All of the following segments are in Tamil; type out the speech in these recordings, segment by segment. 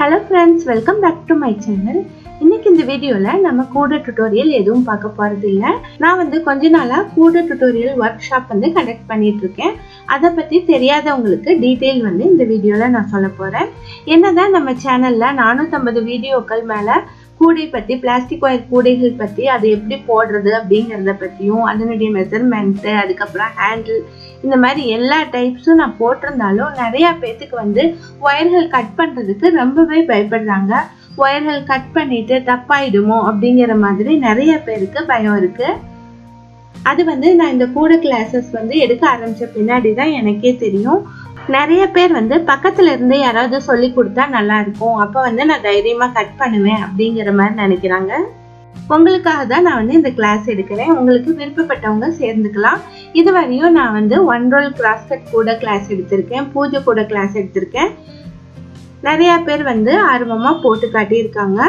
Hello friends welcome back to my channel இன்னைக்கு இந்த வீடியோவில் நம்ம கூட டுட்டோரியல் எதுவும் பார்க்க போகிறது இல்லை. நான் வந்து கொஞ்ச நாளாக கூட டுட்டோரியல் ஒர்க் ஷாப் வந்து கண்டக்ட் பண்ணிட்டு இருக்கேன். அதை பற்றி தெரியாதவங்களுக்கு டீட்டெயில் வந்து இந்த வீடியோவில் நான் சொல்ல போகிறேன் என்னதான் நம்ம சேனலில் நானூற்றம்பது வீடியோக்கள் மேலே கூடை பற்றி பிளாஸ்டிக் ஒயர் கூடைகள் பற்றி அது எப்படி போடுறது அப்படிங்கிறத பற்றியும் அதனுடைய மெஷர்மெண்ட்டு அதுக்கப்புறம் ஹேண்டில் இந்த மாதிரி எல்லா டைப்ஸும் நான் போட்டிருந்தாலும் நிறையா பேர்த்துக்கு வந்து ஒயர்கள் கட் பண்ணுறதுக்கு ரொம்பவே பயப்படுறாங்க. ஒயர்கள் கட் பண்ணிட்டு தப்பாயிடுமோ அப்படிங்கிற மாதிரி நிறைய பேருக்கு பயம் இருக்குது அது வந்து நான் இந்த கூட கிளாஸஸ் வந்து எடுக்க ஆரம்பித்த பின்னாடி தான் எனக்கே தெரியும். நிறைய பேர் வந்து பக்கத்துல இருந்து யாராவது சொல்லி கொடுத்தா நல்லா இருக்கும். அப்ப வந்து நான் தைரியமா கட் பண்ணுவேன் அப்படிங்கிற மாதிரி நினைக்கிறாங்க. உங்களுக்காக தான் நான் வந்து இந்த கிளாஸ் எடுக்கிறேன். உங்களுக்கு விருப்பப்பட்டவங்க சேர்ந்துக்கலாம். இதுவரையும் நான் வந்து ஒன் ரோல் கிராஸ் கட் கூட கிளாஸ் எடுத்திருக்கேன். பூஜை கூட கிளாஸ் எடுத்திருக்கேன். நிறைய பேர் வந்து ஆர்வமா போட்டு காட்டியிருக்காங்க.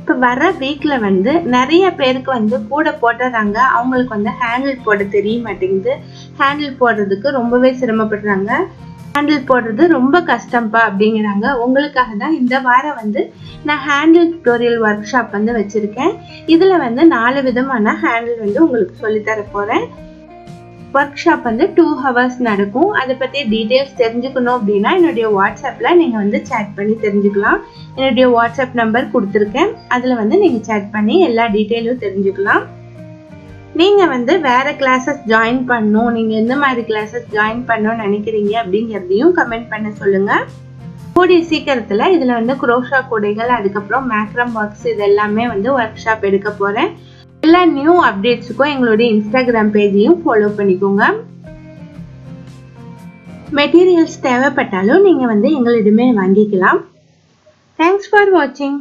இப்போ வர வீக்கில் வந்து நிறைய பேருக்கு வந்து கூட போட்டுறாங்க. அவங்களுக்கு வந்து ஹேண்டில் போட தெரிய மாட்டேங்குது. ஹேண்டில் போடுறதுக்கு ரொம்பவே சிரமப்படுறாங்க. ஹேண்டில் போடுறது ரொம்ப கஷ்டம்ப்பா அப்படிங்கிறாங்க. உங்களுக்காக தான் இந்த வாரம் வந்து நான் ஹேண்டில் டுட்டோரியல் ஒர்க் ஷாப் வந்து வச்சுருக்கேன். இதில் வந்து நாலு விதமான ஹேண்டில் வந்து உங்களுக்கு சொல்லித்தர போகிறேன் ஒர்க் ஷாப் வந்து டூ ஹவர்ஸ் நடக்கும். அதை பற்றி டீட்டெயில்ஸ் தெரிஞ்சுக்கணும் அப்படின்னா என்னுடைய வாட்ஸ்அப்பில் நீங்கள் வந்து சேட் பண்ணி தெரிஞ்சுக்கலாம். என்னுடைய வாட்ஸ்அப் நம்பர் கொடுத்துருக்கேன். அதில் வந்து நீங்கள் சேட் பண்ணி எல்லா டீட்டெயிலும் தெரிஞ்சுக்கலாம். நீங்கள் வந்து வேறு கிளாஸஸ் ஜாயின் பண்ணணும் நீங்கள் எந்த மாதிரி கிளாஸஸ் ஜாயின் பண்ணணும்னு நினைக்கிறீங்க அப்படிங்கிறதையும் கமெண்ட் பண்ண சொல்லுங்கள் கூடிய சீக்கிரத்தில் இதில் வந்து குரோஷா கூடைகள் அதுக்கப்புறம் மேக்ரம் ஒர்க்ஸ் இது எல்லாமே வந்து ஒர்க் ஷாப் எடுக்க போகிறேன் எல்லா நியூ அப்டேட்ஸுக்கும் எங்களுடைய இன்ஸ்டாகிராம் பேஜையும் ஃபாலோ பண்ணிக்கோங்க. மெட்டீரியல்ஸ் தேவைப்பட்டாலும் நீங்கள் வந்து எங்களிடமே வாங்கிக்கலாம். தேங்க்ஸ் ஃபார் வாட்சிங்